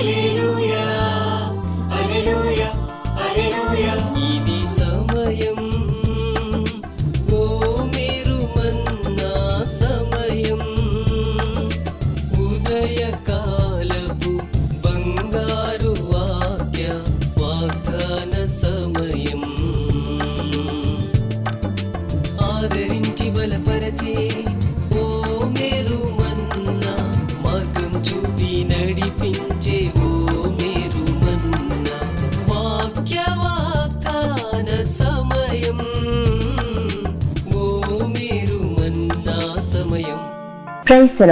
ఇది praise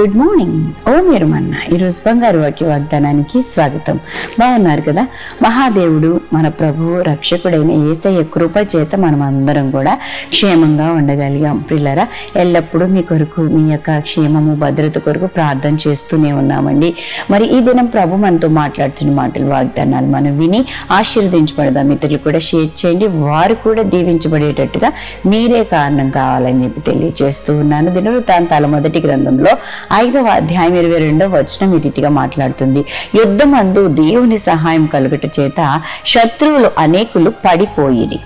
good morning. ఓ మీరు మన్న ఈరోజు బంగారు వాక్య వాగ్దానానికి స్వాగతం. బాగున్నారు కదా? మహాదేవుడు మన ప్రభువు రక్షకుడైన ఏసయ్య కృప చేత మనం అందరం కూడా క్షేమంగా ఉండగలిగాం. పిల్లరా ఎల్లప్పుడూ మీ కొరకు మీ యొక్క క్షేమము భద్రత కొరకు ప్రార్థన చేస్తూనే ఉన్నామండి. మరి ఈ దినం ప్రభు మనతో మాట్లాడుతున్న మాటలు వాగ్దానాలు మనం విని ఆశీర్వదించబడదాం. ఇతరులు కూడా షేర్ చేయండి. వారు కూడా దీవించబడేటట్టుగా మీరే కారణం కావాలని చెప్పి తెలియజేస్తూ ఉన్నాను. దినవృత్తాంతాల మొదటి గ్రంథంలో ఐదవ అధ్యాయం ఇరవై రెండవ వచనం ఈ రీతిగా మాట్లాడుతుంది. యుద్ధమందు దేవుని సహాయం కలుగుట చేత శత్రువులు అనేకులు పడిపోయిరి.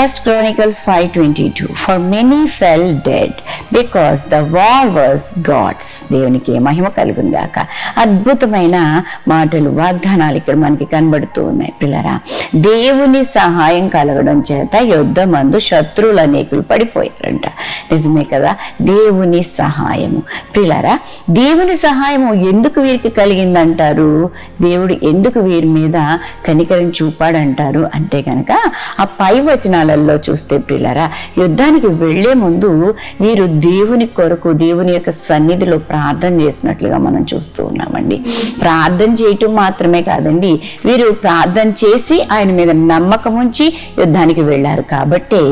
First chronicles five twenty two for many fell dead because the war was God's దేవునికి మహిమ కలుగుందాక అద్భుతమైన మాటలు వాగ్దానాలు ఇక్కడ మనకి కనబడుతూ ఉన్నాయి పిల్లరా. దేవుని సహాయం కలగడం చేత యుద్ధమందు శత్రువులు అనేకులు పడిపోయారంట. నిజమే కదా? దేవుని సహాయము. పిల్లరా దేవుని సహాయము ఎందుకు వీరికి కలిగిందంటారు? దేవుడు ఎందుకు వీరి మీద కనికరం చూపాడంటారు? అంటే కనుక ఆ పై వచనాలలో చూస్తే పిల్లరా యుద్ధానికి వెళ్ళే ముందు వీరు దేవుని కొరకు దేవుని యొక్క సన్నిధిలో ప్రార్థన చేసినట్లుగా మనం చూస్తూ ఉన్నామండి. ప్రార్థన చేయటం మాత్రమే కాదండి వీరు ప్రార్థన చేసి ఆయన మీద నమ్మకం ఉంచి యుద్ధానికి వెళ్ళారు. కాబట్టే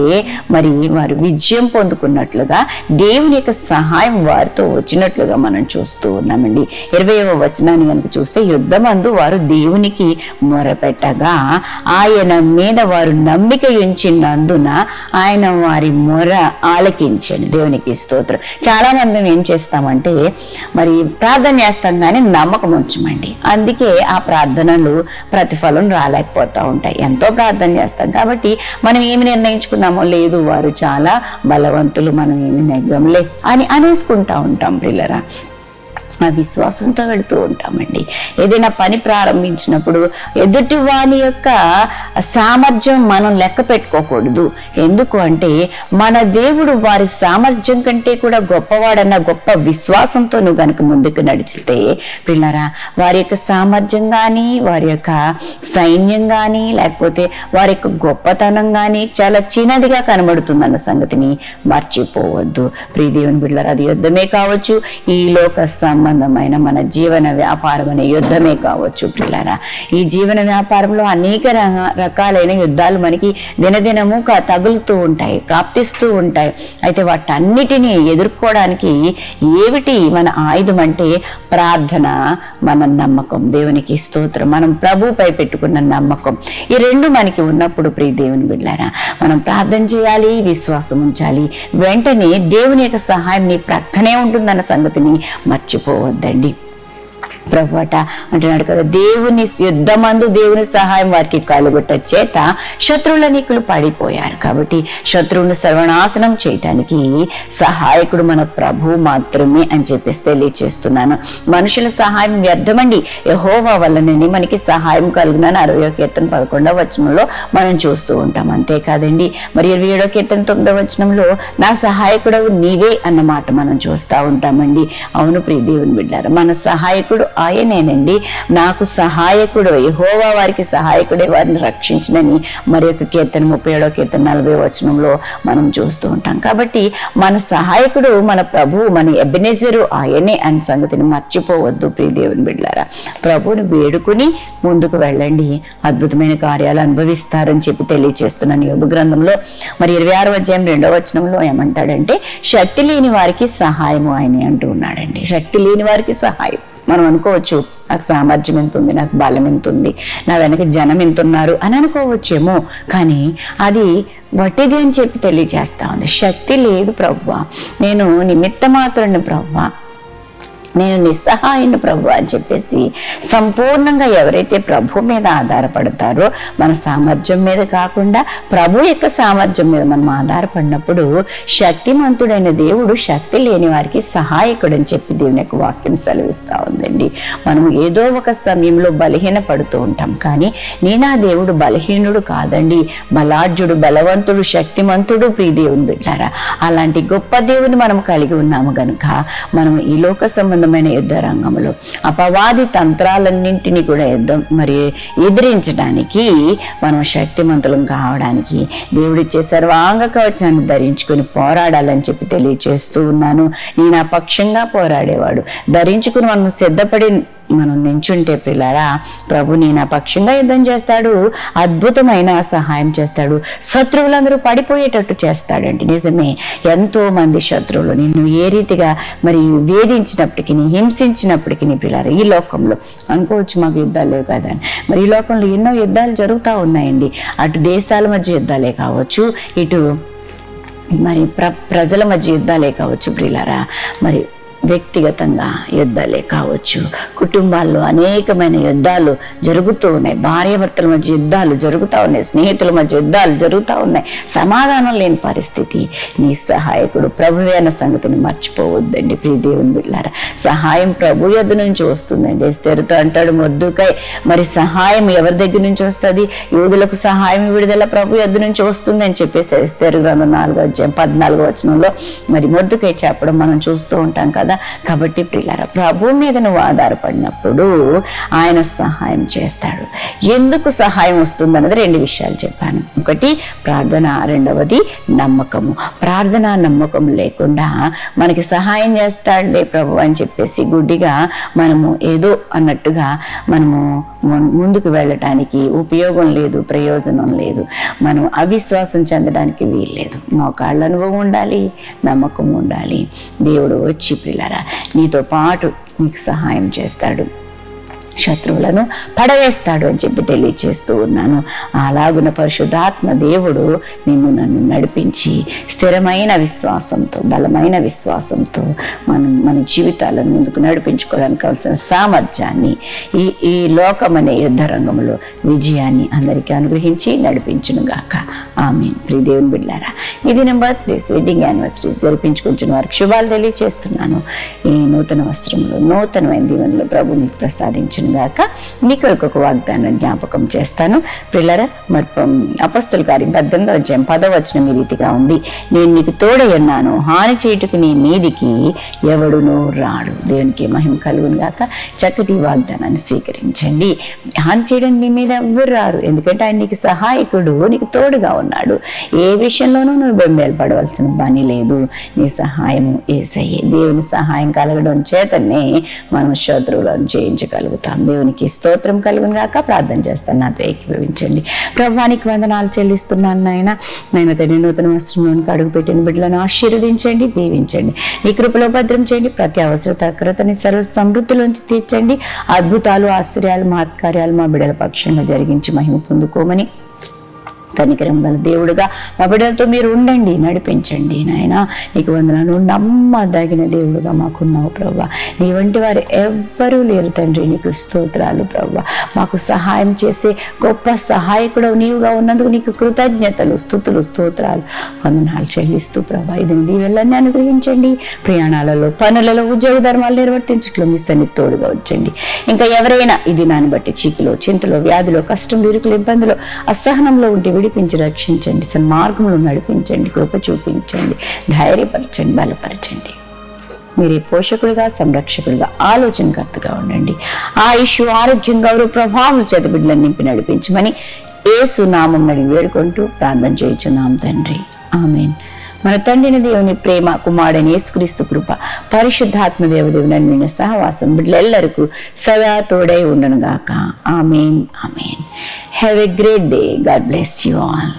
మరి వారు విజయం పొందుకున్నట్లుగా దేవుని యొక్క సహాయం వారితో వచ్చినట్లుగా మనం చూస్తూ ఉన్నామండి. ఇరవైవ వచనాన్ని కనుక చూస్తే యుద్ధమందు వారు దేవునికి మొరపెట్టగా ఆయన మీద వారు నమ్మిక ఉంచినందున ఆయన వారి మొర ఆలకించండి. దేవునికి స్తోత్రం. చాలా మంది మేము ఏం చేస్తామంటే మరి ప్రార్థన చేస్తాం కానీ నమ్మకం ఉంచమండి. అందుకే ఆ ప్రార్థనలు ప్రతిఫలం రాలేకపోతూ ఉంటాయి. ఎంతో ప్రార్థన చేస్తాం కాబట్టి మనం ఏమి నిర్ణయించుకున్నామో లేదు. వారు చాలా బలవంతులు మనం ఏమి నెగ్గంలే అని అనేసుకుంటా ఉంటాం పిల్లరా ఆ విశ్వాసంతో వెళుతూ ఉంటామండి. ఏదైనా పని ప్రారంభించినప్పుడు ఎదుటి వాని యొక్క సామర్థ్యం మనం లెక్క పెట్టుకోకూడదు. ఎందుకు అంటే మన దేవుడు వారి సామర్థ్యం కంటే కూడా గొప్పవాడన్న గొప్ప విశ్వాసంతో నువ్వు కనుక ముందుకు నడిచితే పిల్లరా వారి యొక్క సామర్థ్యం కానీ వారి యొక్క సైన్యం కానీ లేకపోతే వారి యొక్క గొప్పతనం కానీ చాలా చిన్నదిగా కనబడుతుందన్న సంగతిని మర్చిపోవద్దు. ప్రీదేవుని బిళ్ళరా అది యుద్ధమే కావచ్చు ఈ లోక సంబంధమైన మన జీవన వ్యాపారం అనే యుద్ధమే కావచ్చు పిల్లరా. ఈ జీవన వ్యాపారంలో అనేక రకాలైన యుద్ధాలు మనకి దినదినము తగులుతూ ఉంటాయి ప్రాప్తిస్తూ ఉంటాయి. అయితే వాటన్నిటినీ ఎదుర్కోవడానికి ఏమిటి మన ఆయుధం అంటే ప్రార్థన మన నమ్మకం దేవునికి స్తోత్రం మనం ప్రభుపై పెట్టుకున్న నమ్మకం. ఈ రెండు మనకి ఉన్నప్పుడు ప్రియ దేవుని బిడ్డారా మనం ప్రార్థన చేయాలి విశ్వాసం ఉంచాలి. వెంటనే దేవుని యొక్క సహాయం నీ ప్రక్కనే ఉంటుందన్న సంగతిని మర్చిపో. మర్చిపోవద్దండి ప్రభువట అంటున్నాడు కదా దేవుని యుద్ధమందు దేవుని సహాయం వారికి కలుగుట చేత శత్రువుల నీకులు పడిపోయారు. కాబట్టి శత్రువుని సర్వనాశనం చేయటానికి సహాయకుడు మన ప్రభు మాత్రమే అని చెప్పేసి తెలియచేస్తున్నాను. మనుషుల సహాయం వ్యర్థమండి. యహోవా వల్లనే మనకి సహాయం కలుగునని అరవై కీర్తన పదకొండవ వచనంలో మనం చూస్తూ ఉంటాం. అంతేకాదండి మరి ఇరవై ఏడో కీర్తన తొమ్మిదవ వచనంలో నా సహాయకుడు నీవే అన్న మాట మనం చూస్తూ ఉంటామండి. అవును ప్రియ దేవుని బిడ్డారు మన సహాయకుడు ఆయనేనండి. నాకు సహాయకుడు యహోవా వారికి సహాయకుడే వారిని రక్షించినని మరి యొక్క కీర్తన ముప్పై ఏడో కీర్తన నలభై వచనంలో మనం చూస్తూ ఉంటాం. కాబట్టి మన సహాయకుడు మన ప్రభువు మన ఎబినేజరు ఆయనే అనే సంగతిని మర్చిపోవద్దు ప్రియ దేవుని బిడ్డారా ప్రభువుని వేడుకుని ముందుకు వెళ్ళండి. అద్భుతమైన కార్యాలు అనుభవిస్తారని చెప్పి తెలియచేస్తున్నాను యోగ గ్రంథంలో మరి ఇరవై ఆరు అధ్యాయం రెండవ వచనంలో ఏమంటాడంటే శక్తి లేని వారికి సహాయము ఆయనే అంటూ ఉన్నాడండి. శక్తి లేని వారికి సహాయం. మనం అనుకోవచ్చు నాకు సామర్థ్యం ఎంత ఉంది నాకు బలం ఎంత ఉంది నా వెనక జనం ఎంత ఉన్నారు అని అనుకోవచ్చేమో. కానీ అది వట్టిది అని చెప్పి తెలియజేస్తా ఉంది. శక్తి లేదు ప్రవ్వ. నేను నిమిత్త మాత్రం ప్రవ్వా. నేను నిస్సహాయుని ప్రభు అని చెప్పేసి సంపూర్ణంగా ఎవరైతే ప్రభు మీద ఆధారపడతారో మన సామర్థ్యం మీద కాకుండా ప్రభు యొక్క సామర్థ్యం మీద మనం ఆధారపడినప్పుడు శక్తిమంతుడైన దేవుడు శక్తి లేని వారికి సహాయకుడు అని చెప్పి దేవుని యొక్క వాక్యం సెలవిస్తూ ఉందండి. మనం ఏదో ఒక సమయంలో బలహీన పడుతూ ఉంటాం కానీ నేనా దేవుడు బలహీనుడు కాదండి. బలాఢ్యుడు బలవంతుడు శక్తిమంతుడు ప్రియ దేవుని బిడ్డారా. అలాంటి గొప్ప దేవుని మనం కలిగి ఉన్నాము గనుక మనం ఈ లోక సంబంధమైన యుద్ధ రంగంలో అపవాది తంత్రాలన్నింటినీ కూడా యుద్ధం మరి ఎదిరించడానికి మనం శక్తిమంతులం కావడానికి దేవుడిచ్చే సర్వాంగ కవచాన్ని ధరించుకుని పోరాడాలని చెప్పి తెలియచేస్తూ ఉన్నాను. నేను అపక్షంగా పక్షంగా పోరాడేవాడు. ధరించుకుని మనం సిద్ధపడి మనం నించుంటే పిల్లరా ప్రభు నీ నా పక్షంగా యుద్ధం చేస్తాడు అద్భుతమైన సహాయం చేస్తాడు శత్రువులందరూ పడిపోయేటట్టు చేస్తాడండి. నిజమే ఎంతో మంది శత్రువులు నిన్ను ఏ రీతిగా మరి వేధించినప్పటికీ హింసించినప్పటికీ పిల్లరా ఈ లోకంలో. అనుకోవచ్చు మాకు యుద్ధాలు లేవు కదా అని. మరి ఈ లోకంలో ఎన్నో యుద్ధాలు జరుగుతూ ఉన్నాయండి. అటు దేశాల మధ్య యుద్ధాలే కావచ్చు ఇటు మరి ప్ర ప్రజల మధ్య యుద్ధాలే కావచ్చు ప్రియులారా మరి వ్యక్తిగతంగా యుద్ధాలే కావచ్చు. కుటుంబాల్లో అనేకమైన యుద్ధాలు జరుగుతూ ఉన్నాయి. భార్యాభర్తల మధ్య యుద్ధాలు జరుగుతూ ఉన్నాయి. స్నేహితుల మధ్య యుద్ధాలు జరుగుతూ ఉన్నాయి. సమాధానం లేని పరిస్థితి. నీ సహాయకుడు ప్రభువే అన్న సంగతిని మర్చిపోవద్దండి. ప్రియ దేవుని బిడ్డారా సహాయం ప్రభు యొద్ద నుంచి వస్తుందండి. స్థిరతో అంటాడు మొద్దుకై మరి సహాయం ఎవరి దగ్గర నుంచి వస్తుంది? యూదులకు సహాయం విడుదల ప్రభు యొద్ద నుంచి వస్తుంది అని చెప్పేసి స్థిర గ్రంథం నాలుగో అధ్యాయం పద్నాలుగో వచనంలో మరి మొద్దుకై చెప్పడం మనం చూస్తూ ఉంటాం కదా. కాబట్టి ప్రియులారా ప్రభు మీద నువ్వు ఆధారపడినప్పుడు ఆయన సహాయం చేస్తాడు. ఎందుకు సహాయం వస్తుంది అన్నది రెండు విషయాలు చెప్పాను. ఒకటి ప్రార్థన. రెండవది నమ్మకము. ప్రార్థన నమ్మకం లేకుండా మనకి సహాయం చేస్తాడులే ప్రభు అని చెప్పేసి గుడ్డిగా మనము ఏదో అన్నట్టుగా మనము ముందుకు వెళ్ళటానికి ఉపయోగం లేదు ప్రయోజనం లేదు. మనం అవిశ్వాసం చెందడానికి వీల్లేదు. మోకాళ్ళ అనుభవం ఉండాలి నమ్మకం ఉండాలి. దేవుడు వచ్చి పిల్ల ప్రియులారా నీతో పాటు నీకు సహాయం చేస్తాడు. శత్రువులను పడవేస్తాడు అని చెప్పి తెలియచేస్తూ ఉన్నాను. అలాగున పరిశుద్ధాత్మ దేవుడు నిన్ను నన్ను నడిపించి స్థిరమైన విశ్వాసంతో బలమైన విశ్వాసంతో మనం మన జీవితాలను ముందుకు నడిపించుకోవడానికి కావాల్సిన సామర్థ్యాన్ని ఈ ఈ లోకం అనే యుద్ధ రంగంలో విజయాన్ని అందరికీ అనుగ్రహించి నడిపించును గాక. ఆమె ప్రియదేవుని బిడ్డారా ఇది నా బర్త్డేస్ వెడ్డింగ్ యానివర్సరీస్ జరిపించుకుంటున్న వారికి శుభాలు తెలియచేస్తున్నాను. ఈ నూతన వస్త్రంలో నూతనమైన దీవెనలో ప్రభు నీకు ప్రసాదించును గాక నీ ఒక వాగ్దానం జ్ఞాపకం చేస్తాను. పిల్లరా మరి అపస్తుల గారి పద్దెనిమిది వచ్చాం పదవచనం ఈ రీతిగా ఉంది. నేను నీకు తోడై ఉన్నాను. హాని చేయుటకు నీ మీదికి ఎవడునో రాడు. దేవునికి మహిమ కలుగును గాక. చక్కటి వాగ్దానాన్ని స్వీకరించండి. హాని చేయడం నీ మీద ఎవ్వరు రారు. ఎందుకంటే ఆయన నీకు సహాయకుడు నీకు తోడుగా ఉన్నాడు. ఏ విషయంలోనూ నువ్వు బెంబేలు పడవలసిన పని లేదు. నీ సహాయము ఏసయ్యే. దేవుని సహాయం కలగడం చేతనే మనం శత్రువులను జయించగలుగుతాం. దేవునికి స్తోత్రం కలుగును గాక. ప్రార్థన చేస్తాను నాతో ఏకీభవించండి. ప్రభానికి వందనాలు చెల్లిస్తున్నాను నాయన. నేను తండ్రి నూతన వస్త్రంలోనికి అడుగు పెట్టిన బిడ్డలను ఆశీర్వదించండి దీవించండి. నీ కృపలో భద్రం చేయండి ప్రతి అవసరత అక్రతని సర్వ సమృద్ధిలోంచి తీర్చండి. అద్భుతాలు ఆశ్చర్యాలు మహత్కార్యాలు మా బిడ్డల పక్షంగా జరిగించి మహిమ పొందుకోమని కనికరం గల దేవుడుగా. మా బిడ్డలతో మీరు ఉండండి నడిపించండి నాయన. నీకు వందనాలు. నమ్మదగిన దేవుడుగా మాకున్నావు ప్రభా నీ వంటి వారు ఎవ్వరూ లేరు తండ్రి. నీకు స్తోత్రాలు ప్రభా మాకు సహాయం చేసే గొప్ప సహాయకుడు నీవుగా ఉన్నందుకు నీకు కృతజ్ఞతలు స్థుతులు స్తోత్రాలు. వందనాలు చెల్లిస్తూ ప్రభా ఇది నీ వెళ్ళని అనుగ్రహించండి. ప్రయాణాలలో పనులలో ఉద్యోగ ధర్మాలు నిర్వర్తించట్లో మీ సన్ని తోడుగా వచ్చండి ఇంకా ఎవరైనా ఇది నాని బట్టి చీకులో చింతలో వ్యాధిలో కష్టం ఇరుకులు ఇబ్బందులు అసహనంలో ఉంటే విడిపించి రక్షించండి సన్మార్గంలో నడిపించండి కృప చూపించండి ధైర్యపరచండి బలపరచండి. మీరే పోషకుడిగా సంరక్షకుడిగా ఆలోచనకర్తగా ఉండండి. ఆయుష్ ఆరోగ్యం గౌరవ ప్రభావం చేత బిడ్డలను నింపి నడిపించమని ఏ సునామం నడి వేడుకుంటూ ప్రార్థన చేయించున్నాం తండ్రి. ఆమెన్. మన తండ్రిని దేవుని ప్రేమ కుమారుడని యేసుక్రీస్తు కృప పరిశుద్ధాత్మ దేవదేవుని నిన్న సహవాసం బిడ్డలెల్లరికూ సదా తోడై ఉండను గాక amen amen have a great day God bless you all